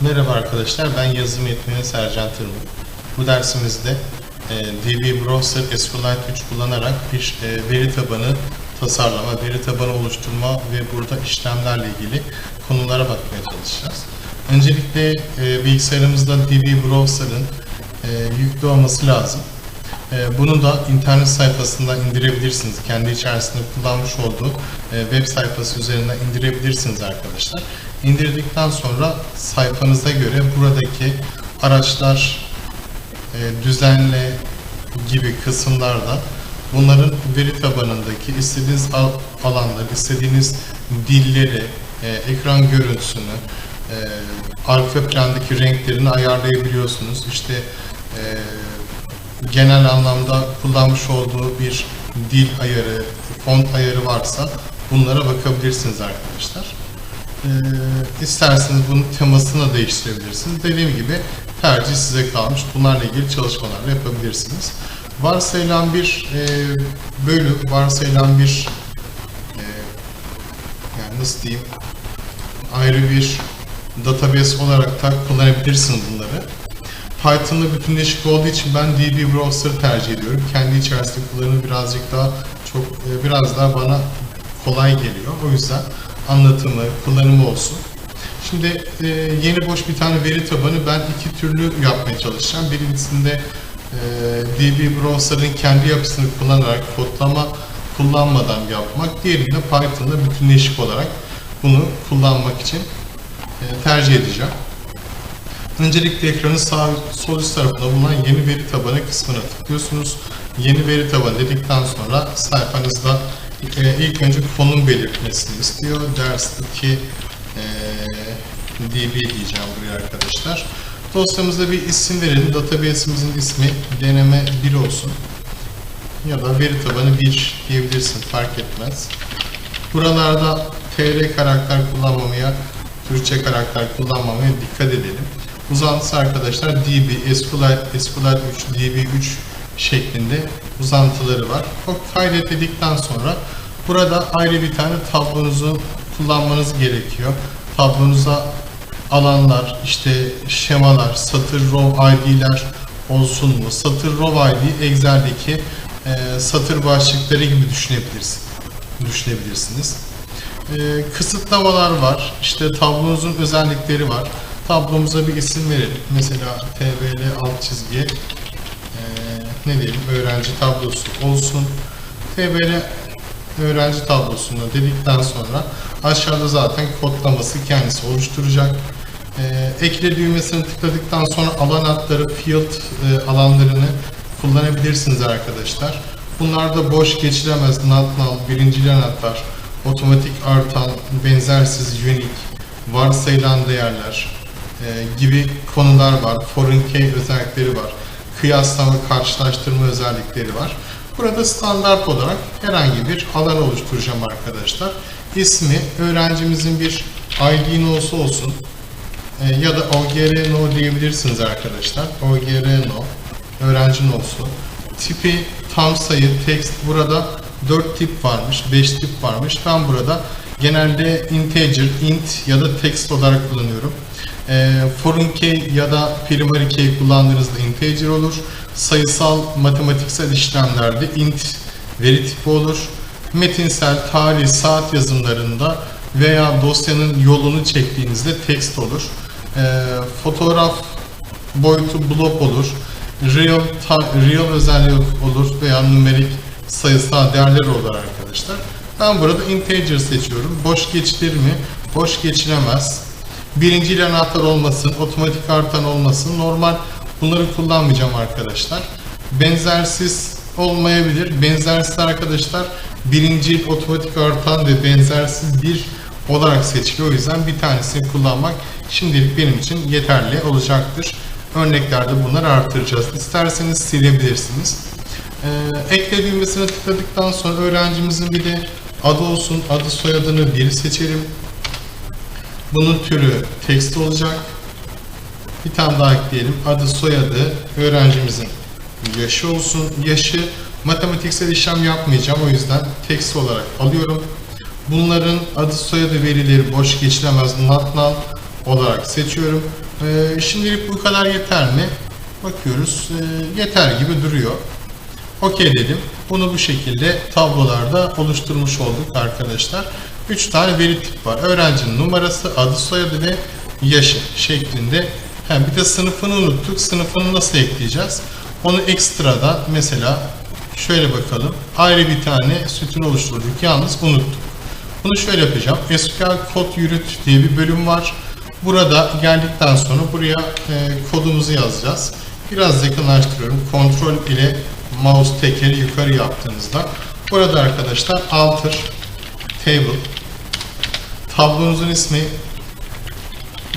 Merhaba arkadaşlar, ben yazılım eğitmeni Sercan Tırmık. Bu dersimizde e, DB Browser SQLite 3 kullanarak bir e, veri tabanı tasarlama, veri tabanı oluşturma ve burada işlemlerle ilgili konulara bakmaya çalışacağız. Öncelikle e, bilgisayarımızda DB Browser'ın e, yüklü olması lazım. E, Bunu da internet sayfasından indirebilirsiniz. Kendi içerisinde kullanmış olduğu e, web sayfası üzerinden indirebilirsiniz arkadaşlar. İndirdikten sonra sayfanıza göre buradaki araçlar, e, düzenle gibi kısımlarda bunların veri tabanındaki istediğiniz al- alanları, istediğiniz dilleri, e, ekran görüntüsünü, e, arka plandaki renklerini ayarlayabiliyorsunuz. İşte e, genel anlamda kullanmış olduğu bir dil ayarı, font ayarı varsa bunlara bakabilirsiniz arkadaşlar. Ee, isterseniz bunun temasını da değiştirebilirsiniz. Dediğim gibi tercih size kalmış. Bunlarla ilgili çalışmalar yapabilirsiniz. Varsayılan bir e, bölü, varsayılan bir e, yani nasıl diyeyim ayrı bir database olarak da kullanabilirsiniz bunları. Python'la bütünleşik olduğu için ben DB Browser'ı tercih ediyorum. Kendi içerisinde kullanımı birazcık daha çok e, biraz daha bana kolay geliyor. O yüzden anlatımı, kullanımı olsun. Şimdi e, yeni boş bir tane veri tabanı ben iki türlü yapmaya çalışacağım. Birincisinde e, DB Browser'ın kendi yapısını kullanarak kodlama kullanmadan yapmak. Diğerinde Python'la bütünleşik olarak bunu kullanmak için e, tercih edeceğim. Öncelikle ekranın sağ sol üst tarafında bulunan yeni veri tabanı kısmına tıklıyorsunuz. Yeni veri tabanı dedikten sonra sayfanızda e, ilk önce konum belirtmesini istiyor. Ders 2 e, db diyeceğim buraya arkadaşlar. Dosyamıza bir isim verelim. Database'imizin ismi deneme 1 olsun. Ya da veri tabanı 1 diyebilirsin fark etmez. Buralarda tr karakter kullanmamaya, Türkçe karakter kullanmamaya dikkat edelim. Uzantısı arkadaşlar db, SQLite, SQLite 3, db3 şeklinde uzantıları var. O kaydet dedikten sonra burada ayrı bir tane tablonuzu kullanmanız gerekiyor. Tablonuza alanlar, işte şemalar, satır row ID'ler olsun mu? Satır row ID Excel'deki e, satır başlıkları gibi düşünebilirsiniz. düşünebilirsiniz. E, kısıtlamalar var. İşte tablonuzun özellikleri var. Tablomuza bir isim verelim. Mesela tbl alt çizgi ne diyelim öğrenci tablosu olsun. tbl öğrenci tablosunu dedikten sonra aşağıda zaten kodlaması kendisi oluşturacak. E, ekle düğmesini tıkladıktan sonra alan adları, field e, alanlarını kullanabilirsiniz arkadaşlar. Bunlar da boş geçilemez, not null, birincil anahtar, otomatik artan, benzersiz, unique, varsayılan değerler e, gibi konular var. Foreign key özellikleri var. Kıyaslama, karşılaştırma özellikleri var. Burada standart olarak herhangi bir alan oluşturacağım arkadaşlar. İsmi öğrencimizin bir ID no'su olsun. E, ya da OGR no diyebilirsiniz arkadaşlar. OGR no öğrenci no'su. Tipi tam sayı text burada 4 tip varmış, 5 tip varmış. Ben burada genelde integer, int ya da text olarak kullanıyorum. E, foreign key ya da primary key kullandığınızda integer olur. Sayısal matematiksel işlemlerde int veri tipi olur. Metinsel, tarih, saat yazımlarında veya dosyanın yolunu çektiğinizde text olur. E, fotoğraf boyutu block olur. Real, ta- real özelliği olur veya numerik sayısal değerler olur arkadaşlar. Ben burada integer seçiyorum. Boş geçilir mi? Boş geçilemez. Birinci anahtar olmasın, otomatik artan olmasın. Normal bunları kullanmayacağım arkadaşlar. Benzersiz olmayabilir. Benzersiz arkadaşlar birinci otomatik artan ve benzersiz bir olarak seçiliyor. O yüzden bir tanesini kullanmak şimdilik benim için yeterli olacaktır. Örneklerde bunları artıracağız. İsterseniz silebilirsiniz. Ee, ekle düğmesine tıkladıktan sonra öğrencimizin bir de adı olsun. Adı soyadını bir seçelim. Bunun türü text olacak. Bir tane daha ekleyelim. Adı soyadı öğrencimizin yaşı olsun. Yaşı matematiksel işlem yapmayacağım. O yüzden text olarak alıyorum. Bunların adı soyadı verileri boş geçilemez not null. olarak seçiyorum. Ee, şimdilik bu kadar yeter mi? Bakıyoruz. Ee, yeter gibi duruyor. Okey dedim. Bunu bu şekilde tablolarda oluşturmuş olduk arkadaşlar. 3 tane veri tip var. Öğrencinin numarası, adı, soyadı ve yaşı şeklinde. Ha, bir de sınıfını unuttuk. Sınıfını nasıl ekleyeceğiz? Onu ekstradan mesela şöyle bakalım. Ayrı bir tane sütun oluşturduk. Yalnız unuttuk. Bunu şöyle yapacağım. SQL kod yürüt diye bir bölüm var. Burada geldikten sonra buraya e, kodumuzu yazacağız. Biraz yakınlaştırıyorum. Kontrol ile mouse tekeri yukarı yaptığınızda burada arkadaşlar alter table tablonuzun ismi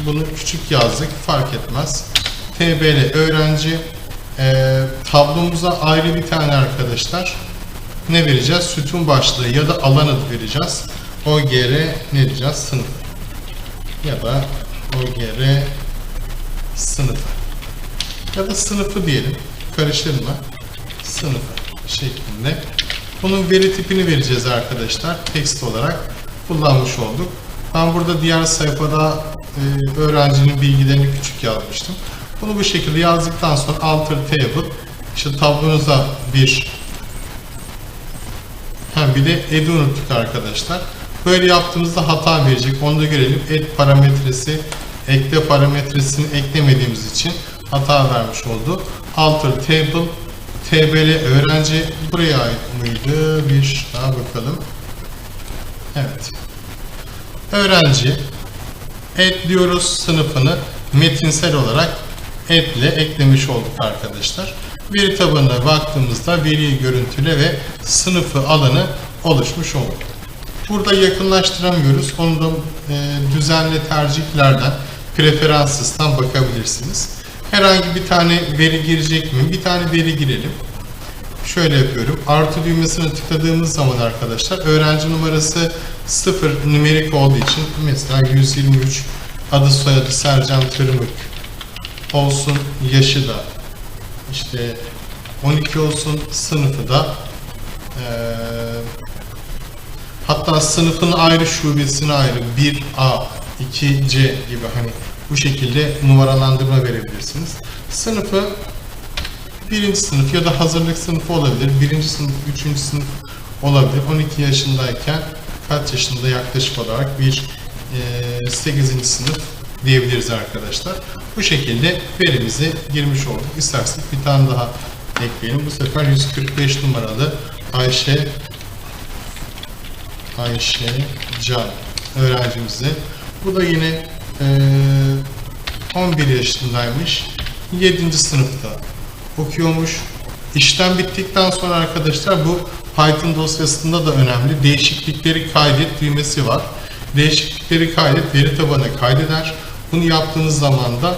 bunu küçük yazdık fark etmez. TBL öğrenci e, tablomuza ayrı bir tane arkadaşlar ne vereceğiz? Sütun başlığı ya da alan adı vereceğiz. OGR ne diyeceğiz? Sınıf. Ya da OGR sınıfı. Ya da sınıfı diyelim. Karıştırma. Sınıfı şeklinde. Bunun veri tipini vereceğiz arkadaşlar. Text olarak kullanmış olduk. Ben burada diğer sayfada e, öğrencinin bilgilerini küçük yazmıştım. Bunu bu şekilde yazdıktan sonra alter table işte tablonuza bir hem bir de add unuttuk arkadaşlar. Böyle yaptığımızda hata verecek. Onu da görelim. Add parametresi, ekle parametresini eklemediğimiz için hata vermiş oldu. Alter table, tbl öğrenci buraya ait mıydı? Bir daha bakalım. Evet. Öğrenci diyoruz sınıfını metinsel olarak ile eklemiş olduk arkadaşlar. Veri tabanına baktığımızda veriyi görüntüle ve sınıfı alanı oluşmuş oldu. Burada yakınlaştıramıyoruz. Onu da e, düzenli tercihlerden, preferansıstan bakabilirsiniz. Herhangi bir tane veri girecek mi? Bir tane veri girelim. Şöyle yapıyorum. Artı düğmesine tıkladığımız zaman arkadaşlar öğrenci numarası 0 numerik olduğu için mesela 123 adı soyadı Sercan Tırmık olsun yaşı da işte 12 olsun sınıfı da eee, hatta sınıfın ayrı şubesine ayrı 1A 2C gibi hani bu şekilde numaralandırma verebilirsiniz. Sınıfı birinci sınıf ya da hazırlık sınıfı olabilir. Birinci sınıf, üçüncü sınıf olabilir. 12 yaşındayken kaç yaşında yaklaşık olarak bir e, 8. sınıf diyebiliriz arkadaşlar. Bu şekilde verimizi girmiş olduk. İstersek bir tane daha ekleyelim. Bu sefer 145 numaralı Ayşe Ayşe Can öğrencimize. Bu da yine e, 11 yaşındaymış. 7. sınıfta okuyormuş. İşlem bittikten sonra arkadaşlar bu Python dosyasında da önemli. Değişiklikleri kaydet düğmesi var. Değişiklikleri kaydet, veri tabanına kaydeder. Bunu yaptığınız zaman da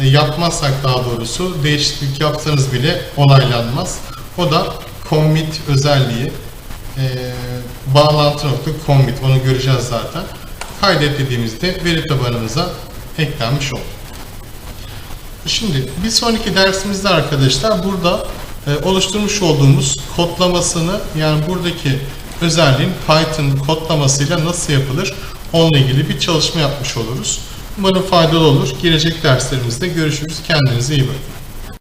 e, yapmazsak daha doğrusu değişiklik yapsanız bile onaylanmaz. O da commit özelliği. E, bağlantı nokta commit onu göreceğiz zaten. Kaydet dediğimizde veri tabanımıza eklenmiş olur. Şimdi bir sonraki dersimizde arkadaşlar burada e, oluşturmuş olduğumuz kodlamasını yani buradaki özelliğin Python kodlamasıyla nasıl yapılır onunla ilgili bir çalışma yapmış oluruz. Umarım faydalı olur. Gelecek derslerimizde görüşürüz. Kendinize iyi bakın.